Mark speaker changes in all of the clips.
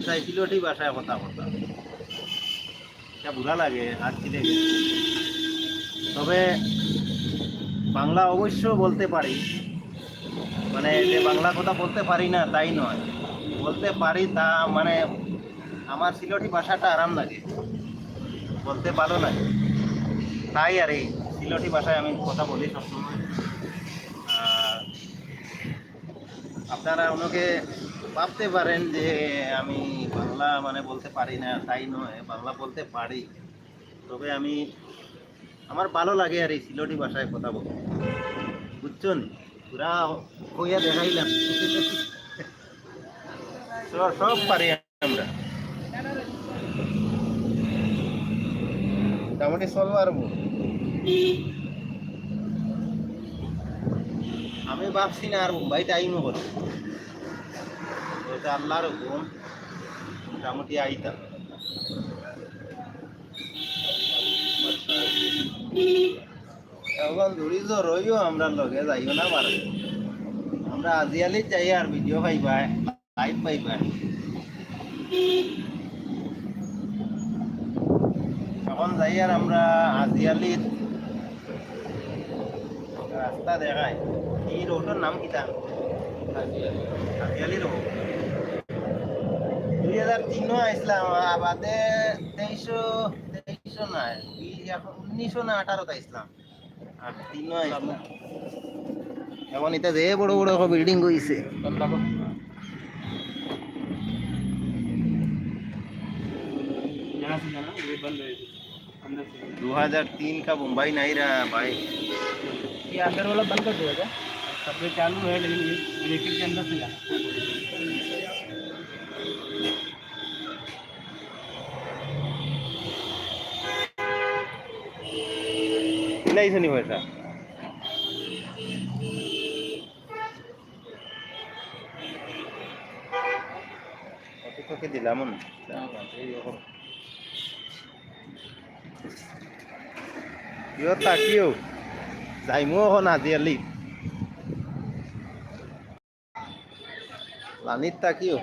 Speaker 1: ভাষায় সিলেটি ভাষায় কথা কথা এটা বুড়া লাগে ছিলে গেছে। তবে বাংলা অবশ্য বলতে পারি। মানে যে বাংলা কথা বলতে পারি না, তাই নয়। বলতে পারি তা মানে আমার সিলেটি ভাষাটা আরাম লাগে। বলতে ভালো লাগে। তাই আর এই সিলেটি ভাষায় আমি কথা বলি সবসময়। আর আপনারা ওনাকে ভাবতে পারেন যে আমি বাংলা মানে বলতে পারি না, তাই নয়, বাংলা বলতে পারি। তবে আমি, আমার ভালো লাগে আর এই সিলেটি ভাষায় কথা বলতে। বুঝছেন? পুরা কইয়া দেখাইলাম। সব পারি আমরা। মোটামুটি চলবো আর আমি ভাবছি না আর মুম্বাই টাইমও হলো এটা আল্লাহর হুকুম, মোটামুটি আইতাম এখন ধরি তো রইও, আমরা লগে যাইও না পারবে আমরা আজিয়ালি যাই আর ভিডিও পাইবা লাইভ পাইবা। এখন যাই আর আমরা আজিয়ালির রাস্তা দেখায় এই রোডটার নাম কিতা হাতিয়ালি রোড দুই হাজার তিনও আইসলাম আবাদে তেইশশো তেইশশো না এখন উনিশশো না আঠারোতে আইসলাম আর তিনও আইসলাম এখন এটা যে বড় বড় বিল্ডিং
Speaker 2: হয়েছে
Speaker 1: বন্ধ হয়েছে 2003 का मुंबई नहीं रहा है भाई।
Speaker 2: ये अंदर वाला बंद कर दिया क्या? सब चालू है लेकिन ब्रेकिंग के अंदर से जा
Speaker 1: नहीं से नहीं हुआ था। तो, तो होता दिलाम কিয়? তাকিও যাইমো এখন আজিয়ালি লানিত তাকিও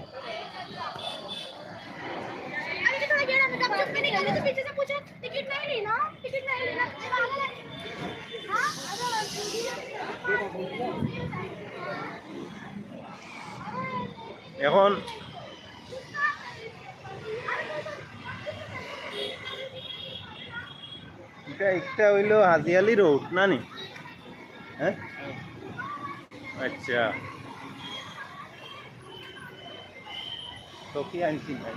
Speaker 3: अभी
Speaker 1: একটা হইল হাজিয়ালি রোড, না নি? হ্যাঁ? আচ্ছা। তো কি আনছি ভাই?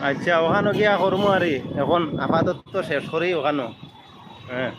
Speaker 1: আচ্ছা ওখানে গিয়া করব আর। এখন আপাতত শেষ করি ওখানে। হ্যাঁ।